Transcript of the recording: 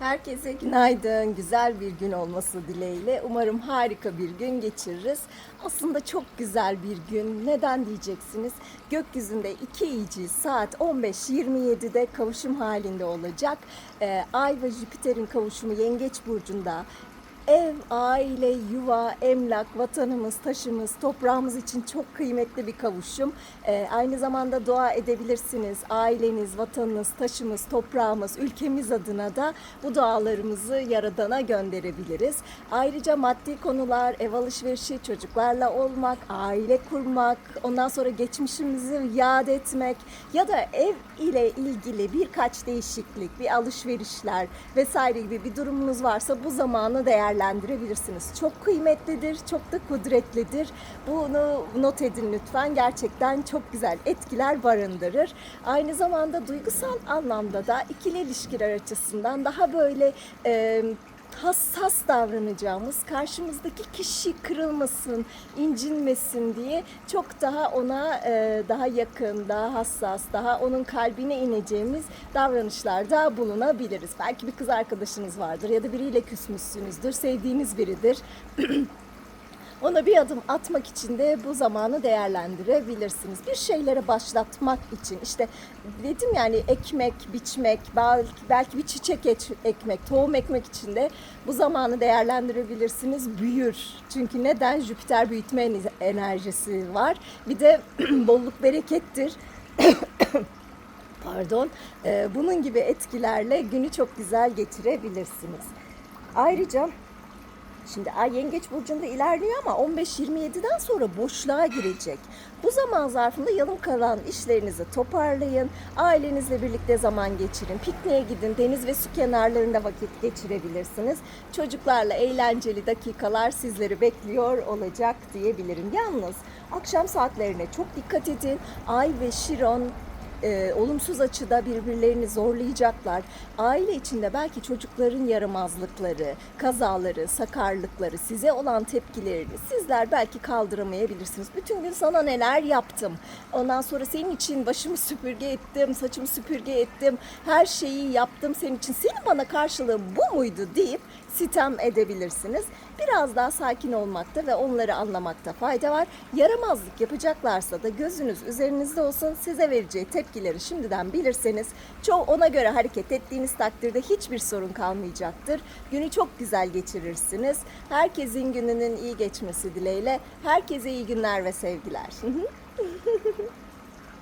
Herkese günaydın. Güzel bir gün olması dileğiyle. Umarım harika bir gün geçiririz. Aslında çok güzel bir gün. Neden diyeceksiniz? Gökyüzünde iki iyici saat 15.27'de kavuşum halinde olacak. Ee, Ay ve Jüpiter'in kavuşumu Yengeç Burcu'nda. Ev, aile, yuva, emlak, vatanımız, taşımız, toprağımız için çok kıymetli bir kavuşum. Ee, aynı zamanda dua edebilirsiniz. Aileniz, vatanınız, taşımız, toprağımız, ülkemiz adına da bu dualarımızı Yaradan'a gönderebiliriz. Ayrıca maddi konular, ev alışverişi, çocuklarla olmak, aile kurmak, ondan sonra geçmişimizi yad etmek ya da ev ile ilgili birkaç değişiklik, bir alışverişler vesaire gibi bir durumunuz varsa bu zamanı değerlendirebilirsiniz. Çok kıymetlidir, çok da kudretlidir. Bunu not edin lütfen. Gerçekten çok güzel etkiler barındırır. Aynı zamanda duygusal anlamda da ikili ilişkiler açısından daha böyle e, hassas davranacağımız, karşımızdaki kişi kırılmasın, incinmesin diye çok daha ona e, daha yakın, daha hassas, daha onun kalbine ineceğimiz davranışlarda bulunabiliriz. Belki bir kız arkadaşınız vardır ya da biriyle küsmüşsünüzdür, sevdiğiniz biridir. Ona bir adım atmak için de bu zamanı değerlendirebilirsiniz. Bir şeylere başlatmak için işte dedim yani ekmek, biçmek, belki, belki bir çiçek ek- ekmek, tohum ekmek için de bu zamanı değerlendirebilirsiniz. Büyür. Çünkü neden? Jüpiter büyütme en- enerjisi var. Bir de bolluk berekettir. Pardon. Ee, bunun gibi etkilerle günü çok güzel geçirebilirsiniz. Ayrıca Şimdi Ay Yengeç Burcu'nda ilerliyor ama 15-27'den sonra boşluğa girecek. Bu zaman zarfında yarım kalan işlerinizi toparlayın. Ailenizle birlikte zaman geçirin. Pikniğe gidin. Deniz ve su kenarlarında vakit geçirebilirsiniz. Çocuklarla eğlenceli dakikalar sizleri bekliyor olacak diyebilirim. Yalnız akşam saatlerine çok dikkat edin. Ay ve Şiron e, olumsuz açıda birbirlerini zorlayacaklar. Aile içinde belki çocukların yaramazlıkları, kazaları, sakarlıkları, size olan tepkilerini sizler belki kaldıramayabilirsiniz. Bütün gün sana neler yaptım. Ondan sonra senin için başımı süpürge ettim, saçımı süpürge ettim. Her şeyi yaptım senin için. Senin bana karşılığın bu muydu deyip sitem edebilirsiniz. Biraz daha sakin olmakta ve onları anlamakta fayda var. Yaramazlık yapacaklarsa da gözünüz üzerinizde olsun. Size vereceği tepkileri şimdiden bilirseniz çoğu ona göre hareket ettiğiniz takdirde hiçbir sorun kalmayacaktır. Günü çok güzel geçirirsiniz. Herkesin gününün iyi geçmesi dileğiyle. Herkese iyi günler ve sevgiler.